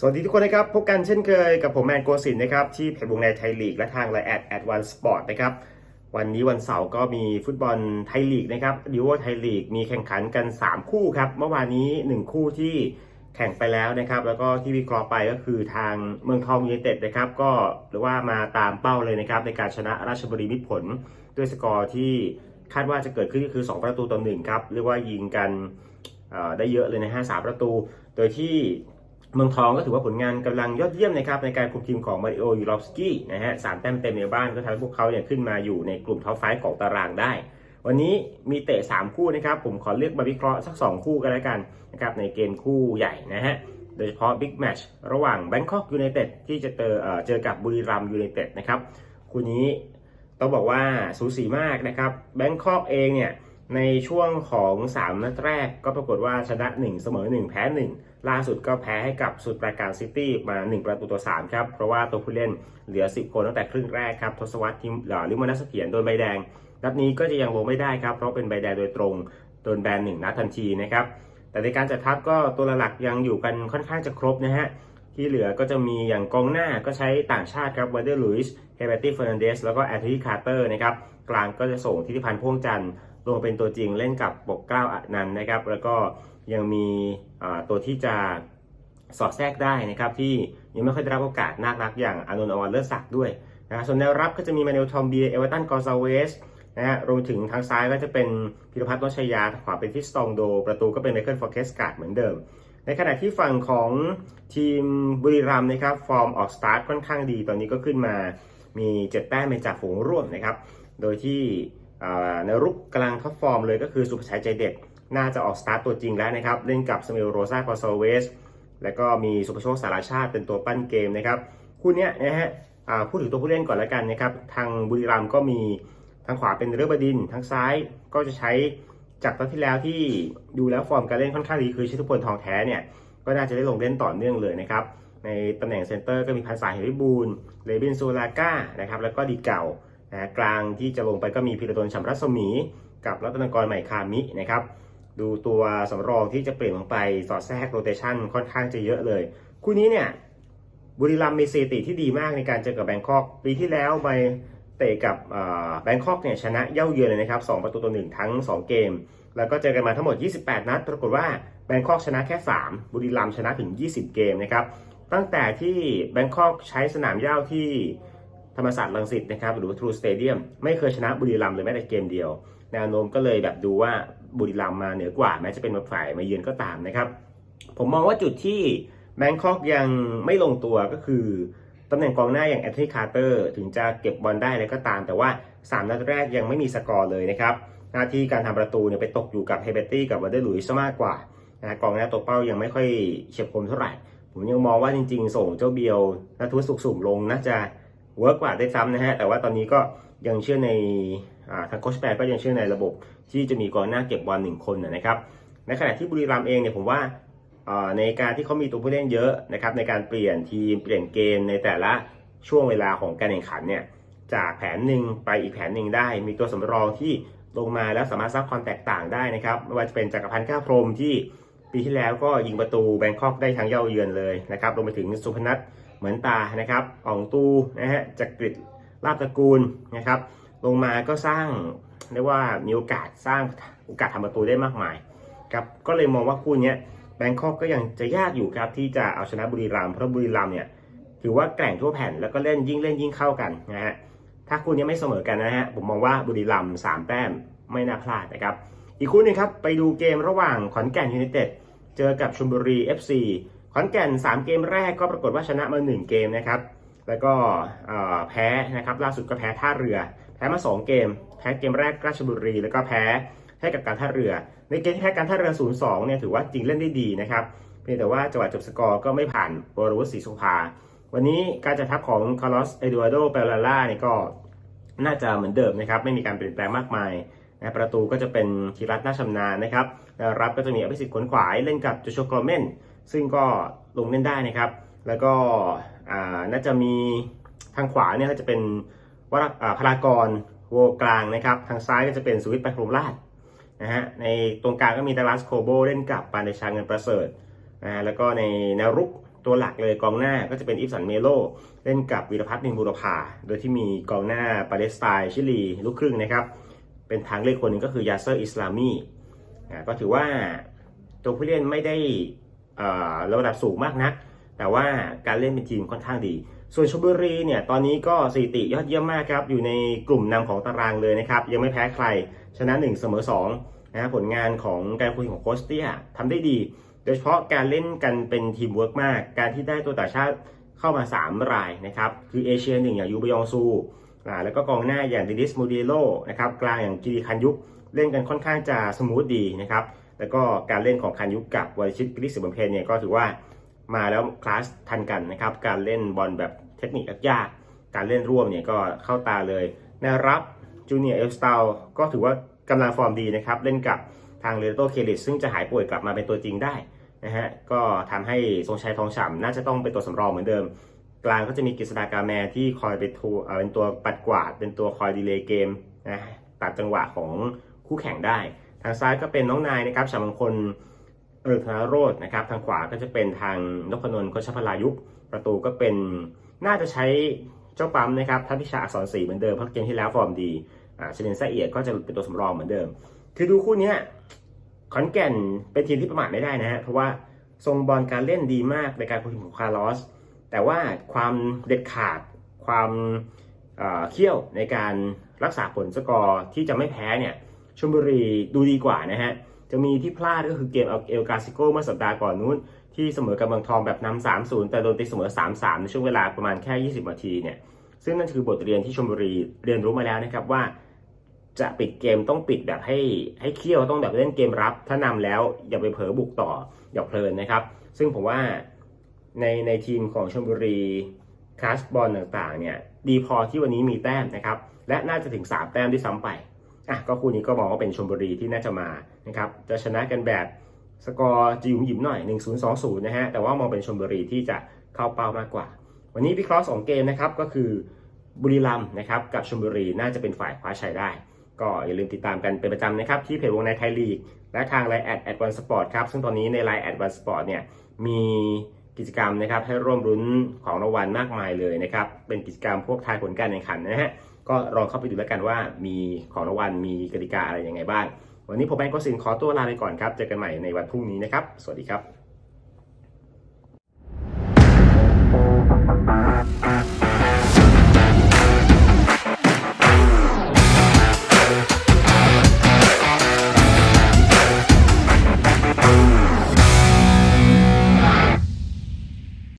สวัสดีทุกคนนะครับ พบกันเช่นเคยกับผมแมนโกสินนะครับ ที่เพจวงในไทยลีกและทางไลน์แอดแอดวันสปอร์ตนะครับ วันนี้วันเสาร์ก็มีฟุตบอลไทยลีกนะครับดิวไทยลีกมีแข่งขันกัน 3 คู่ครับ เมื่อวานนี้ 1 คู่ที่แข่งไปแล้วนะครับ แล้วก็ที่วิเคราะห์ไปก็คือทางเมืองทองยูไนเต็ดนะครับ ก็หรือว่ามาตามเป้าเลยนะครับ ในการชนะราชบุรีมิตรผลด้วยสกอร์ที่คาดว่าจะเกิดขึ้นก็คือ 2 ประตูต่อหนึ่งครับเรียกว่ายิงกันได้เยอะเลยนะฮะสามประตู โดยที่ เมืองทองก็ถือว่าผลงานกำลังยอดเยี่ยมนะครับในการคุมทีมของมาริโอยูรอฟสกี้นะฮะสามแต้มเต็มในบ้านก็ทำให้พวกเขาเนี่ยขึ้นมาอยู่ในกลุ่มท็อปไฟของตารางได้ วันนี้มีเตะ 3 คู่นะครับ ผมขอเลือกมาวิเคราะห์สัก 2 คู่กันแล้วกันนะครับในเกมคู่ใหญ่นะฮะโดยเฉพาะบิ๊กแมช์ระหว่างแบงคอกยูไนเต็ดที่จะเจอเอ่อเจอกับบุรีรัมย์ยูไนเต็ดนะครับคู่นี้ต้องบอกว่าสูสีมากนะครับแบงคอกเองเนี่ยในช่วงของ 3 นัดแรกก็ปรากฏว่าชนะ 1 เสมอ 1 แพ้ 1 ล่าสุดก็แพ้ให้กับสุดประการซิตี้มา 1 ประตูต่อ3ครับ เพราะว่าตัวผู้เล่นเหลือ 10 คนตั้งแต่ครึ่งแรกครับ ทศวรรษทีมหลิมอนัสเถียนโดนใบแดง นัดนี้ก็จะยังลงไม่ได้ครับ เพราะเป็นใบแดงโดยตรง โดนแบน1นัดทันทีนะครับ แต่ในการจัดทัพก็ตัวหลักยังอยู่กันค่อนข้างจะครบนะฮะ ที่เหลือก็จะมีอย่างกองหน้าก็ใช้ต่างชาติครับวันเดอร์ลุยส์เฮเบตี้เฟอร์นันเดสแล้วก็แอนโทนีคาร์เตอร์นะครับ กลางก็จะส่งทิติพันธ์พ่วงจันทร์ลงเป็นตัวจริงเล่นกับปกเกล้าอนันต์นะครับ แล้วก็ยังมี ตัวที่จะสอดแทรกได้นะครับที่ยังไม่ค่อยได้รับโอกาสนักนักอย่างอานนท์อวันเลอร์ศักด้วยนะส่วนแนวรับก็จะมีมาเนลทอมเบียเอเวอร์ตันกอซาเวสนะฮะรวมถึงทางซ้ายก็จะเป็นพิรพัฒน์นชยาทางขวาเป็นทิสตองโด ประตูก็เป็นไมเคิลฟอร์เคสการ์ดเหมือนเดิม ในขณะที่ฝั่งของทีมบุรีรัมย์นะครับ ฟอร์มออกสตาร์ทค่อนข้างดี ตอนนี้ก็ขึ้นมามีเจ็ดแต้มเป็นจากฝูงร่วมนะครับ โดยที่ในรุกกำลังท็อปฟอร์มเลยก็คือสุภชัยใจเด็ด น่าจะออกสตาร์ทตัวจริงแล้วนะครับ เล่นกับสมิลโรซาคอซเวสแล้วก็มีสุภโชคสารชาติเป็นตัวปั้นเกมนะครับคู่นี้นะฮะพูดถึงตัวผู้เล่นก่อนแล้วกันนะครับ ทางบุรีรัมย์ก็มีทางขวาเป็นเรือบดินทางซ้ายก็จะใช้จากตอนที่แล้วที่ดูแล้วฟอร์มการเล่นค่อนข้างดีคือชิตุพลทองแท้เนี่ยก็น่าจะได้ลงเล่นต่อเนื่องเลยนะครับในตำแหน่งเซนเตอร์ก็มีพันสายเฮริบูลเลบินซูลาก้านะครับแล้วก็ดีเก่านะกลางที่จะลงไปก็มีพิรดลชัมรัศมี กับรัตนกรใหม่คามินะครับ ดูตัวสำรองที่จะเปลี่ยนลงไปสอดแทรกโรเตชันค่อนข้างจะเยอะเลย คู่นี้เนี่ยบุรีรัมย์มีสถิติที่ดีมากในการเจอกับแบงคอกปีที่แล้วไปเตะกับแบงคอกเนี่ยชนะเย่าเยือนเลยนะครับ2ประตูต่อหนึ่งทั้ง 2 เกม แล้วก็เจอกันมาทั้งหมด 28 นัด ปรากฏว่าแบงคอกชนะแค่ 3 บุรีรัมย์ชนะถึง 20 เกมนะครับตั้งแต่ที่แบงคอกใช้สนามหญ้าที่ธรรมศาสตร์ลังสิตนะครับหรือ True Stadium ไม่เคยชนะบุรีรัมย์เลยแม้แต่เกมเดียว แนวโน้มก็เลยแบบดูว่า บุรีรัมย์มาเหนือกว่าแม้จะเป็นฝ่ายมาเยือนก็ตามนะครับ ผมมองว่าจุดที่แบงคอกยังไม่ลงตัวก็คือตำแหน่งกองหน้าอย่างแอนโทนีคาร์เตอร์ถึงจะเก็บบอลได้อะไรก็ตาม แต่ว่า 3 นัดแรกยังไม่มีสกอร์เลยนะครับ หน้าที่การทำประตูเนี่ยไปตกอยู่กับเฮเบตตี้กับวันเดอร์ลุยส์ซะมากกว่านะกองหน้าตัวเป้ายังไม่ค่อยเฉียบคมเท่าไหร่ ผมยังมองว่าจริง ๆ ส่งเจ้าเบียวนัทุสุกสุ่มลงน่าจะเวิร์กกว่าได้ซ้ำนะฮะแต่ว่าตอนนี้ก็ ยังเชื่อในอทางโคชแปรก็ยังเชื่อในระบบที่จะมีกองหน้าเก็บบอลหนึ่งคนนะครับในขณะที่บุรีรัมย์เองเนี่ยผมว่าในการที่เขามีตัวผู้เล่นเยอะนะครับในการเปลี่ยนทีมเปลี่ยนเกมในแต่ละช่วงเวลาของการแข่งขันเนี่ยจากแผนหนึ่งไปอีกแผนหนึ่งได้ มีตัวสำรองที่ลงมาแล้วสามารถสร้างความแตกต่างได้นะครับไม่ว่าจะเป็นจักรพันธ์ก้าพรมที่ปีที่แล้วก็ยิงประตูแบงคอกได้ทั้งเย้าเยือนเลยนะครับรวมไปถึงสุพนัทเหมือนตานะครับอ่องตูนะฮะจักริด ลาบตระกูลนะครับ ลงมาก็สร้างเรียกว่ามีโอกาสสร้างโอกาสทำประตูได้มากมายครับก็เลยมองว่าคู่นี้แบงคอกก็ยังจะยากอยู่ครับที่จะเอาชนะบุรีรัมย์เพราะบุรีรัมย์เนี่ยถือว่าแกร่งทั่วแผ่นแล้วก็เล่นยิ่งเล่นยิ่งเข้ากันนะฮะถ้าคู่นี้ไม่เสมอกันนะฮะผมมองว่าบุรีรัมย์สามแต้มไม่น่าพลาดนะครับ อีกคู่หนึงครับไปดูเกมระหว่างขอนแก่นยูไนเต็ดเจอกับชลบุรี FC ขอนแก่น 3 เกมแรกก็ปรากฏว่าชนะมา 1 เกมนะครับ แล้วก็แพ้นะครับล่าสุดก็แพ้ท่าเรือ แพ้มา 2 เกม แพ้เกมแรกราชบุรี แล้วก็แพ้ให้กับการท่าเรือ ในเกมที่แพ้การท่าเรือ 0-2 เนี่ยถือว่าจริงเล่นได้ดีนะครับเพียงแต่ว่าจังหวะจบสกอร์ก็ไม่ผ่านวรวุฒิศรีสุภา วันนี้การจัดทัพของคาร์ลอสเอดูอาร์โดเปลาล่าเนี่ยก็น่าจะเหมือนเดิมนะครับไม่มีการเปลี่ยนแปลงมากมายนะประตูก็จะเป็นธีรัตน์น่าชำนาญนะครับรับก็จะมีอภิสิทธิ์ขนขวายเล่นกับโจชัวกรเมนซึ่งก็ลงเล่นได้นะครับ แล้วก็ อ่าน่าจะมีทางขวาเนี่ยก็จะเป็นวรอ่าพลากรโวกลางนะครับ ทางซ้ายก็จะเป็นสุวิทย์ไปโครมราชนะฮะในตรงกลางก็มีดัลลัสโคโบเล่นกับปานเดชาเงินประเสริฐนะฮะแล้วก็ในแนวรุกตัวหลักเลยกองหน้าก็จะเป็นอิฟสันเมโลเล่นกับวีรพัฒน์นินบุรพาโดยที่มีกองหน้าปาเลสไตน์ชิลีลูกครึ่งนะครับ เป็นทางเลือกคนหนึ่งก็คือยาเซอร์อิสลามีก็ถือว่าตัวผู้เล่นไม่ได้ระดับสูงมากนัก แต่ว่าการเล่นเป็นทีมค่อนข้างดี ส่วนชลบุรีเนี่ยตอนนี้ก็สถิติยอดเยี่ยมมากครับ อยู่ในกลุ่มนำของตารางเลยนะครับ ยังไม่แพ้ใคร ชนะ 1 เสมอ2นะผลงานของการคุยของโคชเตียทำได้ดี โดยเฉพาะการเล่นกันเป็นทีมเวิร์กมาก การที่ได้ตัวต่างชาติเข้ามา 3 รายนะครับ คือเอเชียหนึ่งอย่างยูบยองซูอ่าแล้วก็กองหน้าอย่างดิดิสมูเดโลนะครับกลางอย่างกิริคันยุกเล่นกันค่อนข้างจะสมูทดีนะครับแล้วก็การเล่นของคันยุกกับวรชิตกฤษบำเพ็ญเนี่ยก็ถือว่า มาแล้วคลาสทันกันนะครับ การเล่นบอลแบบเทคนิคยากการเล่นร่วมเนี่ยก็เข้าตาเลยแนวรับจูเนียร์เอลสตาลก็ถือว่ากำลังฟอร์มดีนะครับ เล่นกับทางเรโตเคลิสซึ่งจะหายป่วยกลับมาเป็นตัวจริงได้นะฮะก็ทำให้ทรงชัยทองฉ่ำน่าจะต้องเป็นตัวสำรองเหมือนเดิม กลางก็จะมีกฤษฎากาแมที่คอยเป็นตัวเป็นตัวปัดกวาด เป็นตัวคอยดีเลย์เกมนะตัดจังหวะของคู่แข่งได้ ทางซ้ายก็เป็นน้องนายนะครับฉามคล เออธนโรจน์นะครับ ทางขวาก็จะเป็นทางนพนนท์โคชพลายุกประตูก็เป็นน่าจะใช้เจ้าปั๊มนะครับทัพพิชาอักษรศรีเหมือนเดิมเพราะเกมที่แล้วฟอร์มดีอ่าเชลินไซเอียดก็จะเป็นตัวสำรองเหมือนเดิม คือดูคู่นี้ขอนแก่นเป็นทีมที่ประมาทไม่ได้นะฮะเพราะว่าทรงบอลการเล่นดีมากในการคุมทีมของคาร์ลอสแต่ว่าความเด็ดขาดความเอ่อเขี้ยวในการรักษาผลสกอร์ที่จะไม่แพ้เนี่ยชลบุรีดูดีกว่านะฮะ จะมีที่พลาดก็คือเกมเอลกาซิโกเมื่อสัปดาห์ก่อนนู้น ที่เสมอกับเมืองทองแบบนำ 3-0 แต่โดนตีเสมอ 3-3 ในช่วงเวลาประมาณแค่ 20 นาทีเนี่ย ซึ่งนั่นคือบทเรียนที่ชลบุรีเรียนรู้มาแล้วนะครับว่า จะปิดเกมต้องปิดแบบให้ให้เคี่ยวต้องแบบเล่นเกมรับ ถ้านำแล้วอย่าไปเผลอบุกต่ออย่าเพลินนะครับ ซึ่งผมว่าในในทีมของชลบุรีคลาสบอลต่างๆเนี่ยดีพอที่วันนี้มีแต้มนะครับและน่าจะถึง 3 แต้มด้วยซ้ำไป อะก็คู่นี้ก็มองว่าเป็นชมบุรีที่น่าจะมานะครับจะชนะกันแบบสกอร์จะหยุ่มหยิมหน่อย 1 0 2 0 นะฮะแต่ว่ามองเป็นชมบุรีที่จะเข้าเป้ามากกว่า วันนี้วิเคราะห์2เกมนะครับก็คือบุรีรัมย์นะครับกับชมบุรีน่าจะเป็นฝ่ายคว้าชัยได้ ก็อย่าลืมติดตามกันเป็นประจำนะครับ ที่เพจวงในไทยลีก และทางไลน์แอดแอดวันสปอร์ตครับ ซึ่งตอนนี้ในไลน์แอดวันสปอร์ตเนี่ยมีกิจกรรมนะครับให้ร่วมรุ้นของรางวัลมากมายเลยนะครับ เป็นกิจกรรมพวกทายผลการแข่งขันนะฮะ ก็ลองเข้าไปดูแล้วกันว่ามีของรางวัลมีกติกาอะไรยังไงบ้าง วันนี้ผมแบงก์ก็สินขอตัวลาไปก่อนครับ เจอกันใหม่ในวันพรุ่งนี้นะครับ สวัสดีครับ